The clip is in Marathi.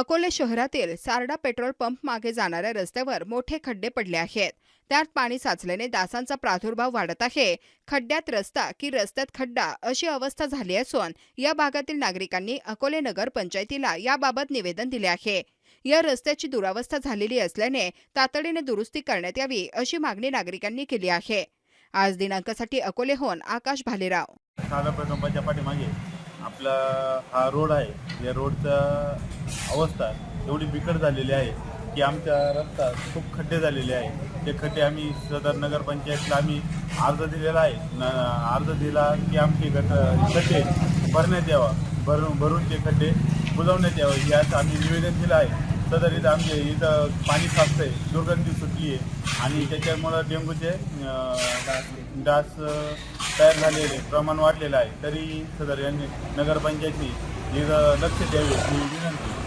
अकोले शहरातील सारडा पेट्रोल पंप मागे जाणाऱ्या रस्त्यावर मोठे खड्डे पडले आहेत. त्यात पाणी साचल्याने डासांचा प्रादुर्भाव वाढत आहे. खड्ड्यात रस्ता की रस्त्यात खड्डा अशी अवस्था झाली असून या भागातील नागरिकांनी अकोले नगर पंचायतीला याबाबत निवेदन दिले आहे. या रस्त्याची दुरावस्था झालेली असल्याने तातडीने दुरुस्ती करण्यात यावी अशी मागणी नागरिकांनी केली आहे. आज दिनांकासाठी अकोलेहून आकाश भालेराव. आपला हा रोड आहे या रोडचा अवस्था एवढी बिकट झालेली आहे की आमचा रस्ता खूप खड्डे झालेले आहे. ते खड्डे आम्ही सदर नगरपंचायतला आम्ही अर्ज दिलेला आहे. न अर्ज दिला की आमचे गट खड्डे भरण्यात यावा. भरून भरून ते खड्डे बुजवण्यात यावं. याचं आम्ही निवेदन दिलं आहे. सदर इथं आमचे इथं पाणी साचतंय दुर्गंधी सुटली आहे आणि त्याच्यामुळं डेंग्यूचे डास तयार झालेले प्रमाण वाढलेलं आहे तरी सदर यांनी नगरपंचायतनी लक्ष द्यावे ही विनंती.